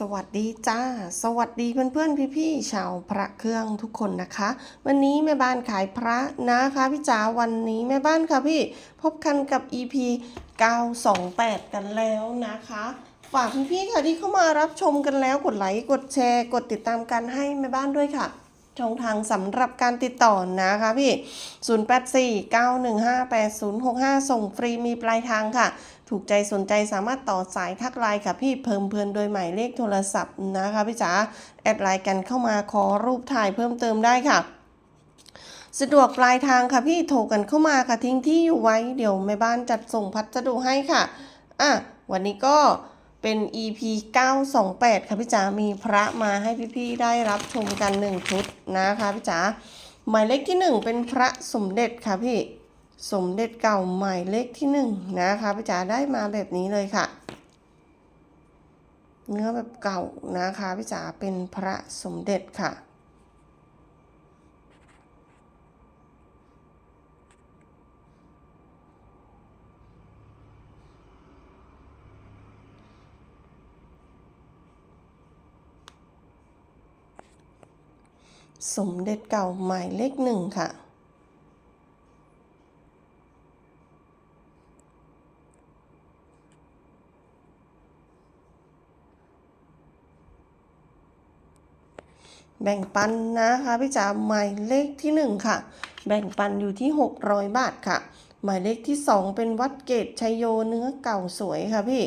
สวัสดีจ้า สวัสดีเพื่อนๆพี่ๆชาวพระเครื่องทุกคนนะคะ วันนี้แม่บ้านขายพระนะคะพี่จ๋าวันนี้แม่บ้านค่ะพี่พบกันกับ EP 928 กันแล้วนะคะฝากพี่ๆค่ะที่เข้ามารับชมกันแล้วกดไลค์กดแชร์ กดติดตามกันให้แม่บ้านด้วยค่ะ ช่องทางสำหรับการติดต่อนะคะพี่ 0849158065 ส่งฟรีมีปลายทางค่ะ ถูกใจสนใจสามารถต่อสายทักไลน์ค่ะพี่เพิ่มเพื่อนโดยหมายเลขโทรศัพท์นะคะพี่จ๋าแอดไลน์กันเข้ามาขอรูปถ่ายเพิ่มเติมได้ค่ะสะดวกปลายทางค่ะพี่โทรกันเข้ามาค่ะทิ้งที่อยู่ไว้เดี๋ยวแม่บ้านจัดส่งพัสดุให้ค่ะ อะ วันนี้ก็ เป็น EP 928 ค่ะพี่จ๋า มีพระมาให้พี่ๆได้รับชมกันหนึ่งชุดนะคะพี่จ๋า หมายเลขที่หนึ่งเป็นพระสมเด็จค่ะพี่ สมเด็จเก่าหมายเลขที่หนึ่งนะคะพี่จ๋าได้มาแบบนี้เลยค่ะ เนื้อแบบเก่านะคะพี่จ๋า เป็นพระสมเด็จค่ะ สมเด็จเก่าหมายเลขหนึ่งค่ะ แบ่งปันนะคะพี่จ๋าหมายเลขที่หนึ่งค่ะ แบ่งปันอยู่ที่ 600 บาทค่ะ หมายเลขที่สองเป็นวัดเกตชัยโยเนื้อเก่าสวยค่ะพี่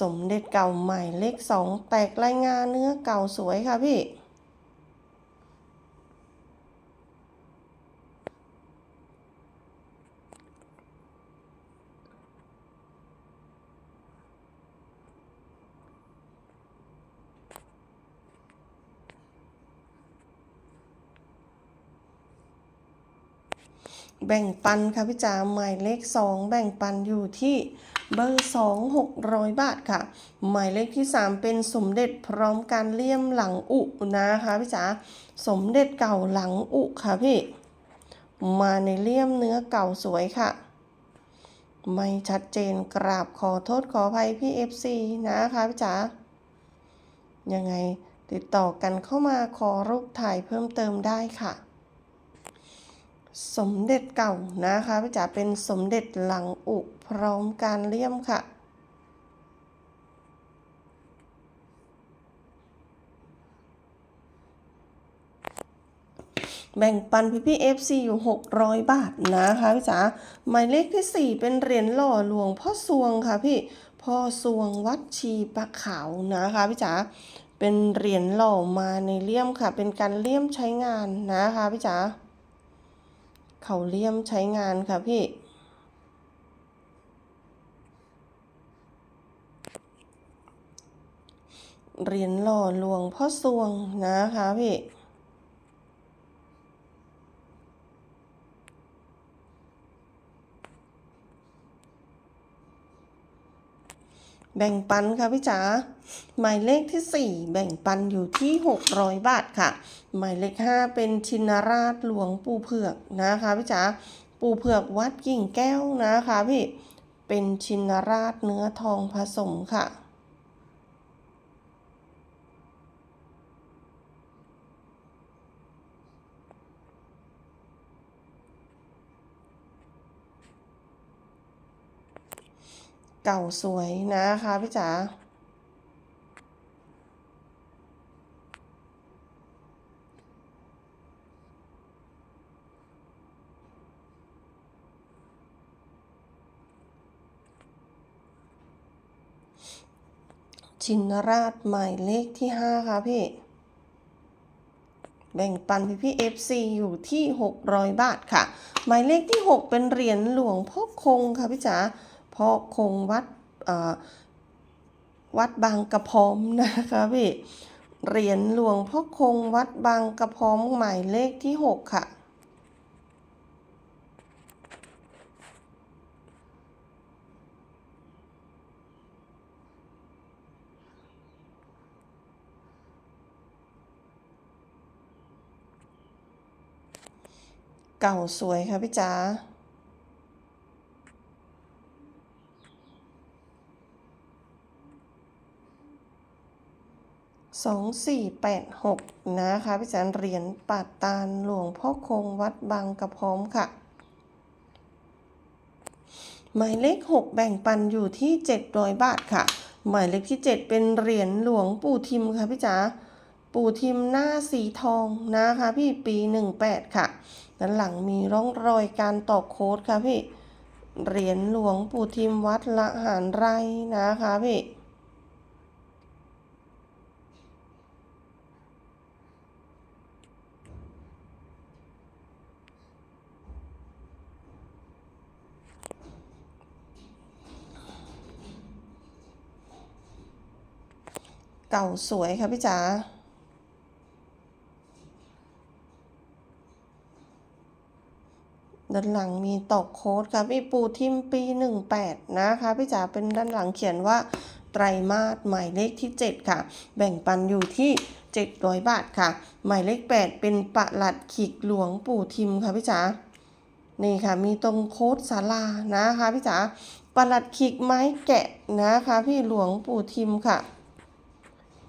สมเด็จเก่าหมายเลขสองแตกรายงานเนื้อเก่าสวยค่ะพี่ แบ่งปันค่ะพี่จ๋าหมายเลขสองแบ่งปันอยู่ที่เบอร์สองหกร้อยบาทค่ะ หมายเลขที่สามเป็นสมเด็จพร้อมการเลี่ยมหลังอุนะคะพี่จ๋าสมเด็จเก่าหลังอุค่ะพี่มาในเลี่ยมเนื้อเก่าสวยค่ะ ไม่ชัดเจนกราบขอโทษขออภัยพี่ FC นะคะพี่จ๋ายังไงติดต่อกันเข้ามาขอรูปถ่ายเพิ่มเติมได้ค่ะ สมเด็จเก่านะคะพี่จ๋าเป็นสมเด็จหลังอุพร้อมการเลี่ยมค่ะ แบ่งปันพี่พี่ FC อยู่ 600 บาทนะคะพี่จ๋าหมายเลขที่ 4 เป็นเหรียญหล่อหลวงพ่อสวงค่ะพี่พ่อสวงวัดชีปะขาวนะคะพี่จ๋าเป็นเหรียญหล่อมาในเลี่ยมค่ะ เป็นการเลี่ยมใช้งานนะคะพี่จ๋า เขาเลี่ยมใช้งานค่ะพี่ เหรียญหล่อหลวงพ่อสวงนะคะพี่ แบ่งปันค่ะพี่จ๋าหมายเลขที่ 4 แบ่งปันอยู่ที่ 600 บาทค่ะ หมายเลข 5 เป็นชินราชหลวงปู่เผือกนะคะพี่จ๋าปู่เผือกวัดกิ่งแก้วนะคะพี่เป็นชินราชเนื้อทองผสมค่ะ เก่าสวยนะคะพี่จ๋าชินราชหมายเลขที่ 5 ค่ะพี่ แบ่งปันพี่พี่ FC อยู่ที่ 600 บาทค่ะ หมายเลขที่ 6 เป็นเหรียญหลวงพ่อคงค่ะพี่จ๋า พ่อคงวัดอ่อวัดบางกระพร้อมนะคะพี่เหรียญหลวงพ่อคงวัดบางกระพร้อมหมายเลขที่ 6 ค่ะ เก่าสวยค่ะพี่จ๋า สองสี่แปดหกนะคะพี่จันเหรียญปาดตาลหลวงพ่อคงวัดบางกระพร้อมค่ะ หมายเลข6แบ่งปันอยู่ที่700บาทค่ะ หมายเลขที่7เป็นเหรียญหลวงปู่ทิมค่ะพี่จ๋าปู่ทิมหน้าสีทองนะคะพี่ปี18ค่ะด้านหลังมีร่องรอยการตอกโค้ดค่ะพี่เหรียญหลวงปู่ทิมวัดละหารไรนะคะพี่ เก่าสวยค่ะพี่จ๋าด้านหลังมีตอกโค้ดค่ะพี่ปูทิมปี 18 นะคะพี่จ๋าเป็นด้านหลังเขียนว่าไตรมาสหมายเลขที่ 7 ค่ะ แบ่งปันอยู่ที่ 700 บาทค่ะ หมายเลข 8 เป็นประหลัดขีกหลวงปู่ทิมค่ะพี่จ๋านี่ค่ะมีตรงโค้ดศาลานะคะพี่จ๋าประหลัดขีกไม้แกะนะคะพี่หลวงปู่ทิมค่ะ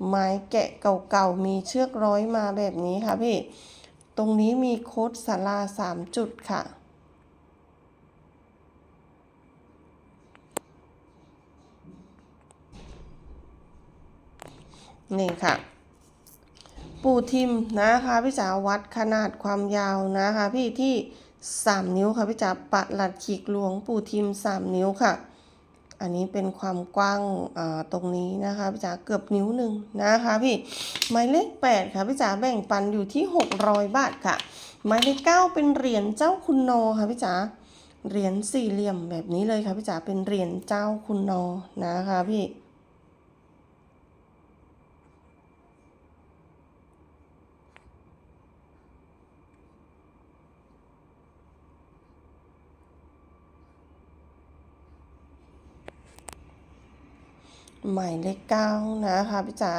ไม้แกะเก่าๆ มีเชือกร้อยมาแบบนี้ค่ะพี่ ตรงนี้มีโคดศาลา3จุดค่ะ นี่ค่ะ ปูทิมนะคะพี่จ๋าวัดขนาดความยาวนะคะพี่ที่3นิ้วค่ะพี่จ๋าปะหลัดขีกหลวงปูทิม3นิ้วค่ะ อันนี้เป็นความกว้างตรงนี้นะคะพี่จ๋าเกือบนิ้วหนึ่งนะคะพี่หมายเลข 8 ค่ะพี่จ๋าแบ่งปันอยู่ที่ 600 บาทค่ะหมายเลข 9 เป็นเหรียญเจ้าคุณโนค่ะพี่จ๋าเหรียญสี่เหลี่ยมแบบนี้เลยค่ะพี่จ๋าเป็นเหรียญเจ้าคุณนอนะคะพี่ หมายเลขเก้านะคะพี่จ๋า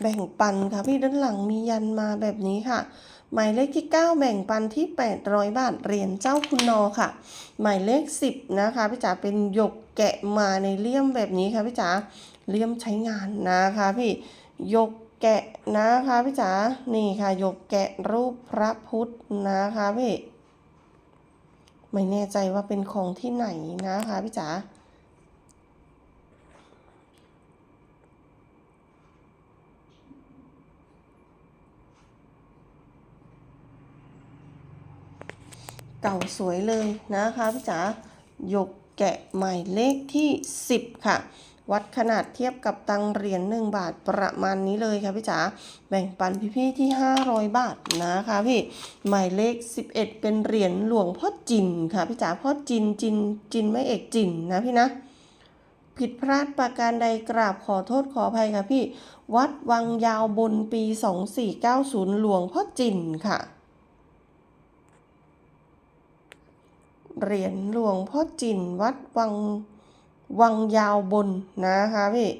แบ่งปันค่ะพี่ด้านหลังมียันมาแบบนี้ค่ะ หมายเลขที่ 9 แบ่งปันที่ 800 บาทเหรียญเจ้าคุณนอค่ะ หมายเลข 10 นะคะพี่จ๋าเป็นหยกแกะมาในเลี่ยมแบบนี้ค่ะพี่จ๋าเลี่ยมใช้งานนะคะพี่ ยกแกะนะคะพี่จ๋า นี่ค่ะยกแกะรูปพระพุทธนะคะพี่ ไม่แน่ใจว่าเป็นของที่ไหนนะคะพี่จ๋า เก่าสวยเลยนะคะพี่จ๋า ยกแกะหมายเลขที่ 10 ค่ะ วัดขนาดเทียบกับตังเหรียญ1บาทประมาณนี้เลยค่ะพี่จ๋าแบ่งปันพี่ๆที่ 500 บาทนะคะพี่หมายเลข 11 เป็นเหรียญหลวงพ่อจินค่ะพี่จ๋าพ่อจินจินจินไม่เอกจินนะพี่นะ ผิดพลาดประการใดกราบขอโทษขออภัยค่ะพี่ วัดวังยาวบนปี 2490 หลวงพ่อจินค่ะเหรียญหลวงพ่อจินวัดวัง วังยาวบนนะคะพี่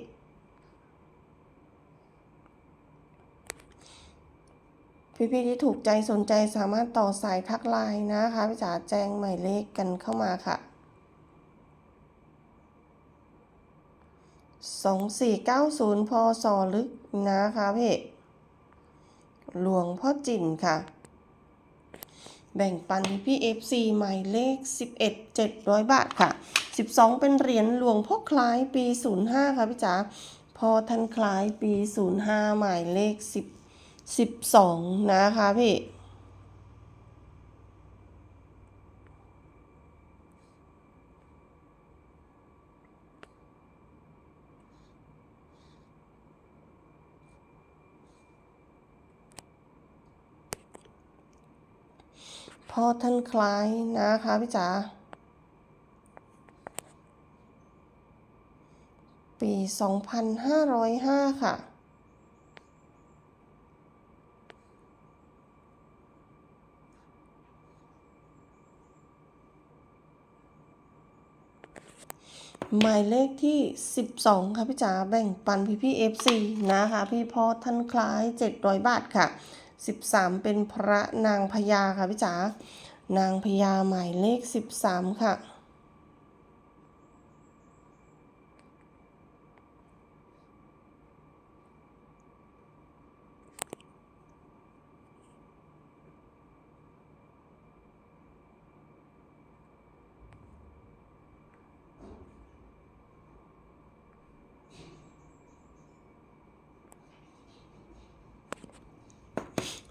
พี่ๆที่ถูกใจสนใจสามารถต่อสายทักไลน์นะคะพี่จ๋าแจ้งหมายเลขกันเข้ามาค่ะ2490พศลึกนะคะพี่หลวงพ่อจินค่ะ แบ่งปันพี่ FC หมายเลข11 700บาทค่ะ 12 เป็นเหรียญหลวงพ่อคล้ายปี 05 ค่ะพี่จ๋าพอท่านคล้ายปี 05 หมายเลข 10 12 นะคะพี่พอท่านคล้ายนะคะพี่จ๋า ปี 2505 ค่ะ หมายเลขที่ 12 ค่ะพี่จ๋าแบ่งปันพี่พี่ FC นะคะ พี่พ่อท่านคล้าย 700 บาทค่ะ 13 เป็นพระนางพญาค่ะพี่จ๋านางพญาหมายเลข 13 ค่ะ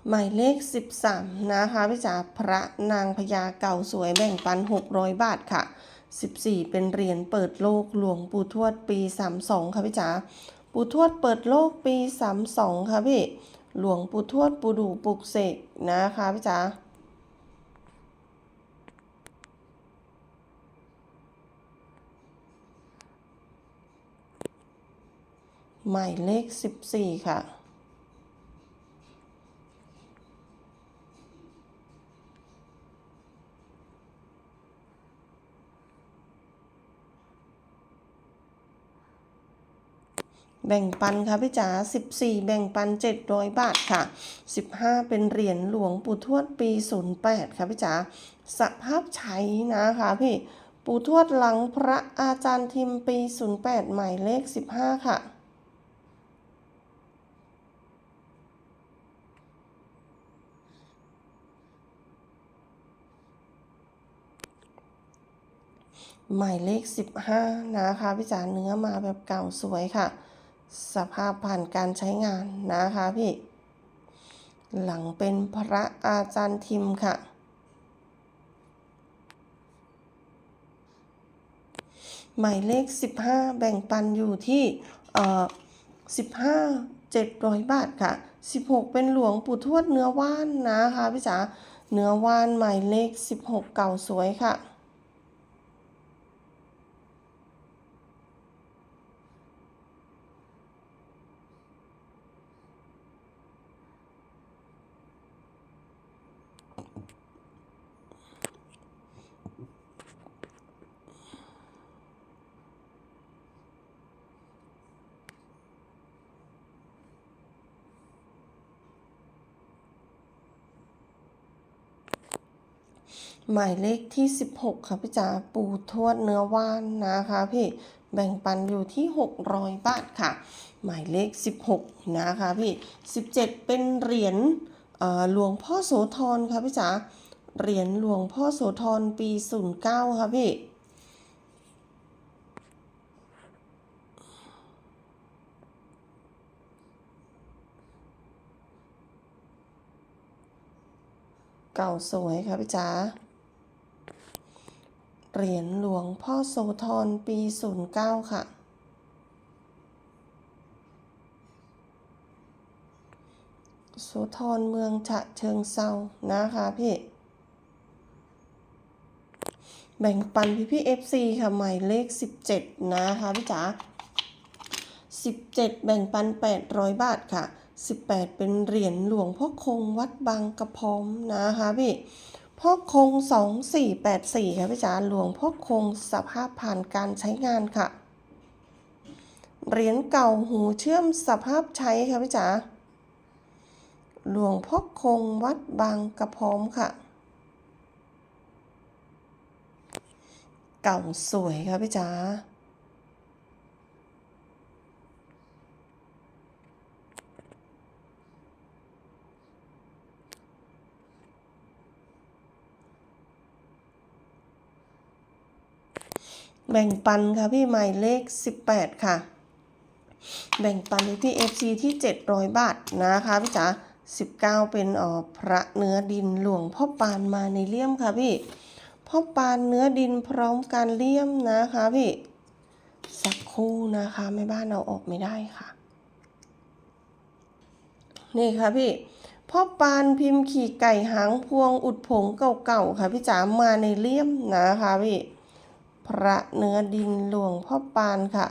หมายเลข 13 นะคะพี่จ๋าพระนางพญาเก่าสวยแบ่งปัน 600 บาทค่ะ 14 เป็นเหรียญเปิดโลกหลวงปู่ทวดปี 32 ค่ะพี่จ๋าปู่ทวดเปิดโลกปี 32 ค่ะพี่ หลวงปู่ทวดปู่ดูปุกเสกนะคะพี่จ๋าหมายเลข 14 ค่ะ แบ่งปันค่ะพี่จ๋า14 แบ่งปัน 700 บาทค่ะ 15 เป็นเหรียญหลวงปู่ทวดปี 08 ค่ะพี่จ๋าสภาพใช้นะคะพี่ปู่ทวดหลังพระอาจารย์ทิมปี 08 หมายเลข 15 ค่ะหมายเลข 15 นะคะพี่จ๋าเนื้อมาแบบเก่าสวยค่ะ สภาพผ่านการใช้งานนะคะพี่ หลังเป็นพระอาจารย์ทิมค่ะ หมายเลข 15 แบ่งปันอยู่ที่เอ่อ15 700 บาทค่ะ 16 เป็นหลวงปู่ทวดเนื้อว่านนะคะพี่จ๋าเนื้อว่านหมายเลข 16 เก่าสวยค่ะ หมายเลขที่ 16 ค่ะพี่จ๋าปูทวดเนื้อว่านนะคะพี่แบ่งปันอยู่ที่ 600 บาทค่ะ หมายเลข 16 นะคะพี่ 17 เป็นเหรียญหลวงพ่อโสธรค่ะพี่จ๋าเหรียญหลวงพ่อโสธรปี 09 ค่ะพี่เก่าสวยค่ะพี่จ๋า เหรียญหลวงพ่อโสธรปี 09 ค่ะ โสธรเมืองฉะเชิงเซานะคะพี่ แบ่งปันพี่พี่ FC ค่ะ หมายเลข 17 นะคะพี่จ๋า17 แบ่งปัน 800 บาทค่ะ 18 เป็นเหรียญหลวงพ่อคงวัดบางกระพร้อมนะคะพี่ พ่อคง 2484ค่ะพี่จ๋าหลวงพ่อคงสภาพผ่านการใช้งานค่ะ เหรียญเก่าหูเชื่อมสภาพใช้ค่ะพี่จ๋าหลวงพ่อคงวัดบางกระพร้อมค่ะ เก่าสวยค่ะพี่จ๋า แบ่งปันค่ะพี่หมายเลข 18 ค่ะ แบ่งปันให้พี่ FC ที่ 700 บาทนะคะพี่จ๋า19 เป็นเอ่อพระเนื้อดินหลวงพ่อปานมาในเลี่ยมค่ะพี่พ่อปานเนื้อดินพร้อมการเลี่ยมนะคะพี่สักคู่นะคะแม่บ้านเอาออกไม่ได้ค่ะ นี่ค่ะพี่พ่อปานพิมพ์ขี่ไก่หางพวงอุดผงเก่าๆค่ะพี่จ๋ามาในเลี่ยมนะคะพี่ พระเนื้อดินหลวงพ่อปานค่ะ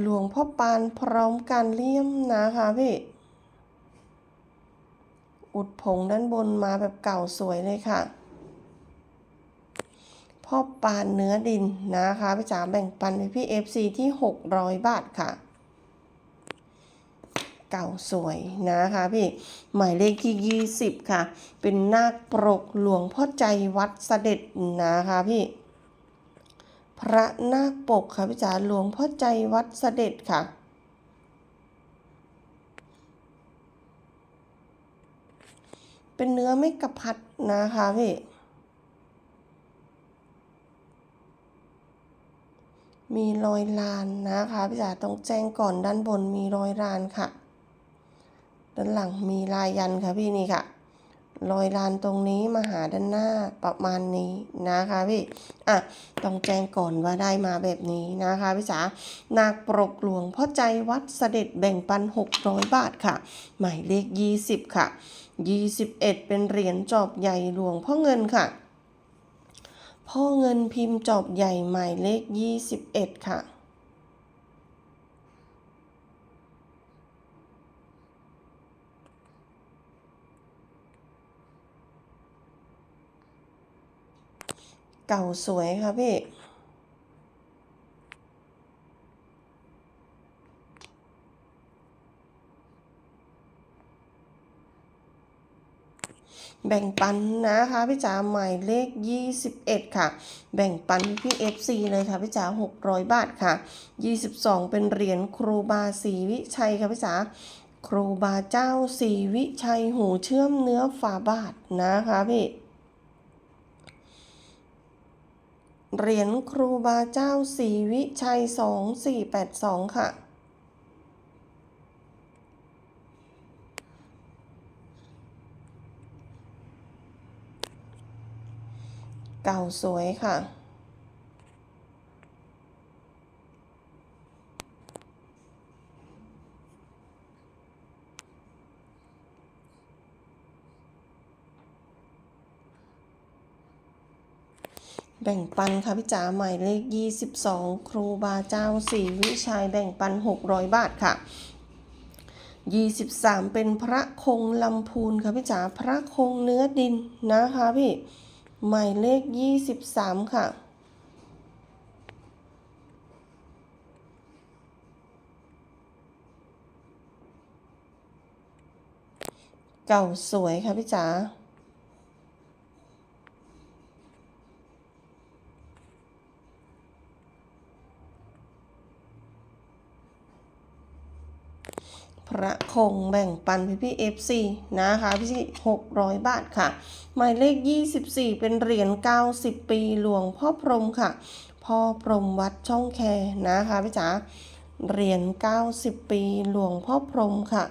หลวงพ่อปานพร้อมการเลี่ยมนะคะพี่ อุดผงด้านบนมาแบบเก่าสวยเลยค่ะ พ่อปานเนื้อดินนะคะพี่จ๋าแบ่งปันไปพี่ FC ที่ 600 บาทค่ะ เก่าสวยนะคะพี่หมายเลขที่ 20 ค่ะ เป็นนาคปรกหลวงพ่อใจวัดเสด็จนะคะพี่ พระนาคปกค่ะพี่จ๋าหลวงพ่อใจวัดเสด็จค่ะเป็นเนื้อไม่กระพัดนะคะพี่ มีรอยลานนะคะพี่จ๋าต้องแจ้งก่อนด้านบนมีรอยลานค่ะ ด้านหลังมีลายยันค่ะพี่นี่ค่ะรอยลานตรงนี้มาหาด้านหน้าประมาณนี้นะคะพี่อะต้องแจ้งก่อนว่าได้มาแบบนี้นะคะพี่จ๋านาคปรกหลวงพ่อใจวัดเสด็จแบ่งปัน 600 บาทค่ะ หมายเลข 20 ค่ะ 21 เป็นเหรียญจอบใหญ่หลวงพ่อเงินค่ะ พ่อเงินพิมพ์จอบใหญ่หมายเลข 21 ค่ะ เก่าสวยค่ะพี่ แบ่งปันนะคะพี่จ๋าหมายเลข 21 ค่ะ แบ่งปันพี่ FC เลยค่ะพี่จ๋า600 บาทค่ะ 22 เป็นเหรียญครูบาศรีวิชัยค่ะพี่จ๋าครูบาเจ้าศรีวิชัยหูเชื่อมเนื้อฝาบาทนะคะพี่ เหรียญครูบาเจ้าสีวิชัย 2482 ค่ะ เก่าสวยค่ะ แบ่งปันค่ะพี่จ๋าหมายเลข 22 ครูบาเจ้าศรีวิชัยแบ่งปัน 600 บาทค่ะ 23 เป็นพระคงลำพูนค่ะพี่จ๋าพระคงเนื้อดินนะคะพี่หมายเลข 23 ค่ะเก่าสวยค่ะพี่จ๋า พระคงแบ่งปันพี่พี่เอฟซีนะคะพี่หกร้อยบาทค่ะ หมายเลข 24 เป็นเหรียญ90 ปีหลวงพ่อพรหมค่ะ พ่อพรหมวัดช่องแคนะคะพี่จ๋าเหรียญ90 ปีหลวงพ่อพรหมค่ะ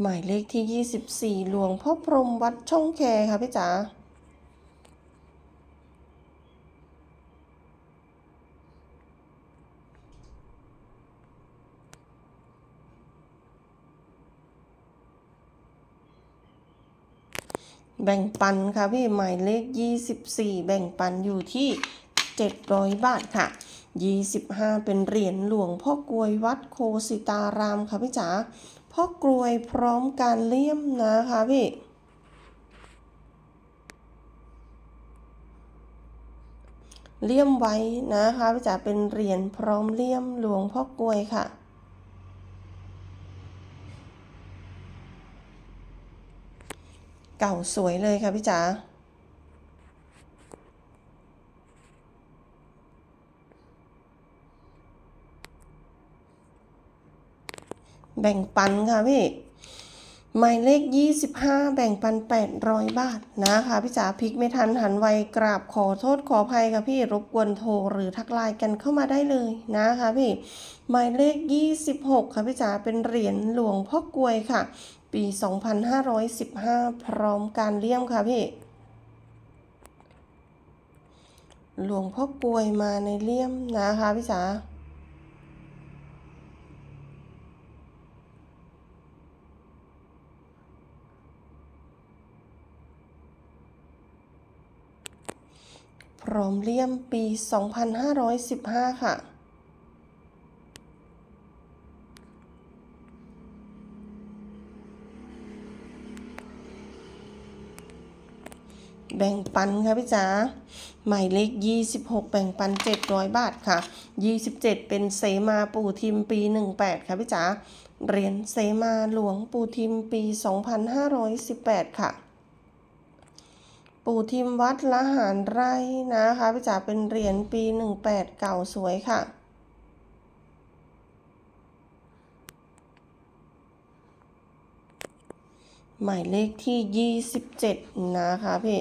หมายเลขที่ 24 หลวงพ่อพรหมวัดช่องแคค่ะพี่จ๋าแบ่งปันค่ะพี่หมายเลข 24 แบ่งปันอยู่ที่ 700 บาทค่ะ 25 เป็นเหรียญหลวงพ่อกลวยวัดโคสิตารามค่ะพี่จ๋า พ่อกลวยพร้อมการเลี่ยมนะคะพี่ เลี่ยมไว้นะคะพี่จ๋าเป็นเหรียญพร้อมเลี่ยมหลวงพ่อกลวยค่ะเก่าสวยเลยค่ะพี่จ๋า แบ่งปันค่ะพี่หมายเลข 25 แบ่งปัน 800 บาทนะคะพี่จ๋าพลิกไม่ทันหันไวกราบขอโทษขออภัยค่ะพี่รบกวนโทรหรือทักไลน์กันเข้ามาได้เลยนะคะพี่หมายเลข 26 ค่ะพี่จ๋าเป็นเหรียญหลวงพ่อกลวยค่ะ ปี 2515 พร้อมการเลี่ยมค่ะพี่หลวงพ่อกลวยมาในเลี่ยมนะคะพี่จ๋า รอมเลี่ยมปี 2515 ค่ะ แบ่งปันค่ะพี่จ๋า หมายเลข 26 แบ่งปัน 700 บาทค่ะ 27 เป็นเซมาปู่ทิมปี 18 ค่ะพี่จ๋า เหรียญเซมาหลวงปู่ทิมปี 2518 ค่ะ ปู่ทิมวัดละหารไร่นะคะพี่จ๋าเป็นเหรียญปี 18 เก่าสวยค่ะ หมายเลขที่ 27 นะคะพี่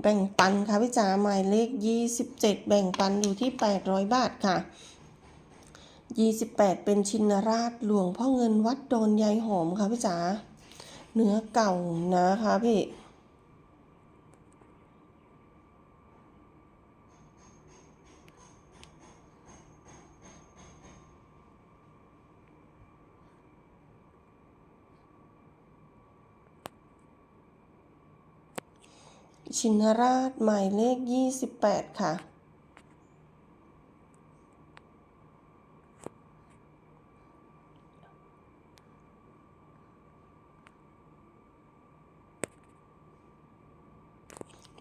แบ่งปันค่ะพี่จ๋าหมายเลข 27 แบ่งปันอยู่ที่ 800 บาทค่ะ 28 เป็นชินราชหลวงพ่อเงินวัดโดนยายหอมค่ะพี่จ๋าเนื้อเก่านะคะพี่ ชินราชหมายเลข 28 ค่ะ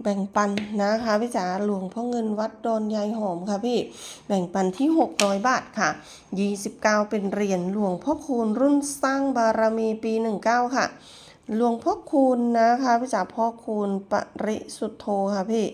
แบ่งปันนะคะพี่จ๋าหลวงพ่อเงินวัดดอนยายหอมค่ะพี่ แบ่งปันที่ 600 บาทค่ะ 29 เป็นเหรียญหลวงพ่อคูณรุ่นสร้างบารมีปี 19 ค่ะ หลวงพ่อคูณนะคะพี่จ๋าพ่อคูณปริสุทธโธค่ะพี่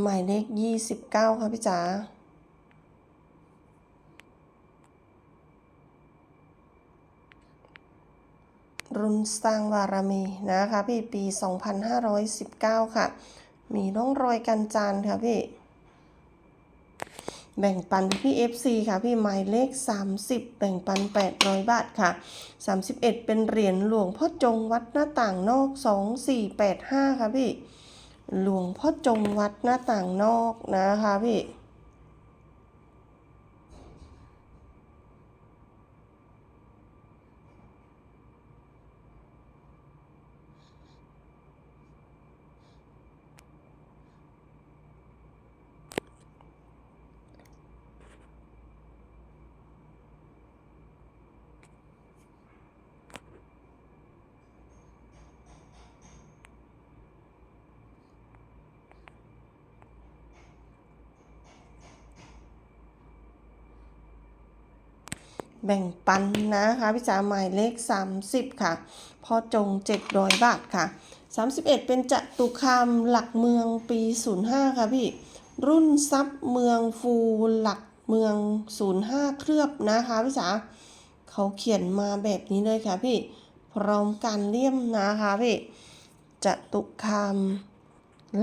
หมายเลข29ค่ะพี่จ๋า รุนสร้างบารมีนะคะพี่ปี 2519 ค่ะ มีร่องรอยกันจานค่ะพี่ แบ่งปันพี่ FC ค่ะพี่หมายเลข 30 แบ่งปัน 800 บาทค่ะ 31 เป็นเหรียญหลวงพ่อจงวัดหน้าต่างนอก 2485 ค่ะพี่ หลวงพ่อจงวัดหน้าต่างนอกนะคะพี่ แบ่งปันนะคะพี่จ๋าหมายเลข 30 ค่ะพ่อจง 700 บาทค่ะ 31 เป็นจตุคามหลักเมืองปี 05 ค่ะพี่ รุ่นซับเมืองฟูหลักเมือง 05 เคลือบนะคะพี่จ๋าเขาเขียนมาแบบนี้เลยค่ะพี่ พร้อมการเลี่ยมนะคะพี่จตุคาม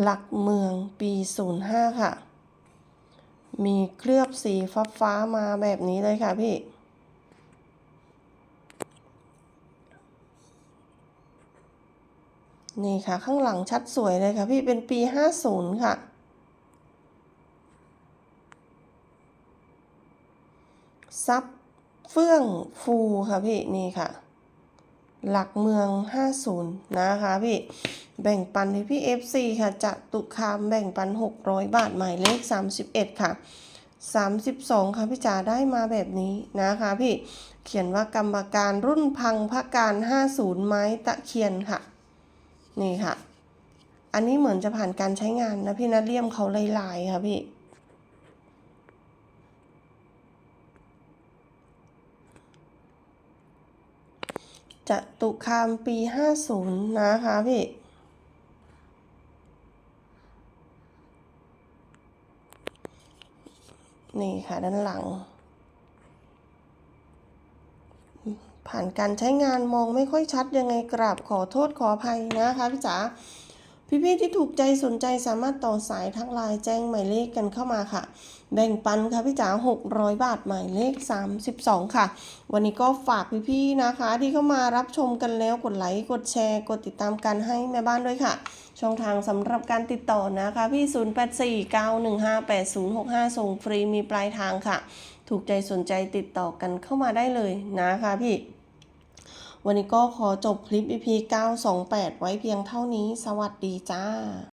หลักเมืองปี 05 ค่ะ มีเคลือบสีฟ้าฟ้ามาแบบนี้เลยค่ะพี่ นี่ค่ะ ข้างหลังชัดสวยเลยค่ะ พี่เป็นปี 50 ค่ะ ซับเฟื่องฟูค่ะพี่นี่ค่ะ หลักเมือง 50 นะคะพี่ แบ่งปันให้พี่ FC ค่ะจะตุคามแบ่งปัน 600 บาทหมายเลข 31 ค่ะ32ค่ะพี่จ๋าได้มาแบบนี้นะคะพี่เขียนว่ากรรมการรุ่นพังพระการ50ไม้ตะเคียนค่ะ นี่ค่ะ อันนี้เหมือนจะผ่านการใช้งานนะพี่นะเลี่ยมเขาลายๆค่ะพี่ จะตุคามปี50นะคะพี่นี่ค่ะด้านหลัง ผ่านการใช้งานมองไม่ค่อยชัดยังไงกราบขอโทษขออภัยนะคะพี่จ๋าพี่ๆที่ถูกใจสนใจสามารถต่อสายทักไลน์แจ้งหมายเลขกันเข้ามาค่ะ แบ่งปันค่ะพี่จ๋า600 บาทหมายเลข 32 ค่ะ วันนี้ก็ฝากพี่ๆนะคะ ที่เข้ามารับชมกันแล้วกดไลค์กดแชร์ กดติดตามกันให้แม่บ้านด้วยค่ะ ช่องทางสำหรับการติดต่อนะคะพี่ 0849158065 ส่งฟรีมีปลายทางค่ะ ถูกใจสนใจติดต่อกันเข้ามาได้เลยนะคะพี่ วันนี้ก็ขอจบคลิป EP 928 ไว้เพียงเท่านี้ สวัสดีจ้า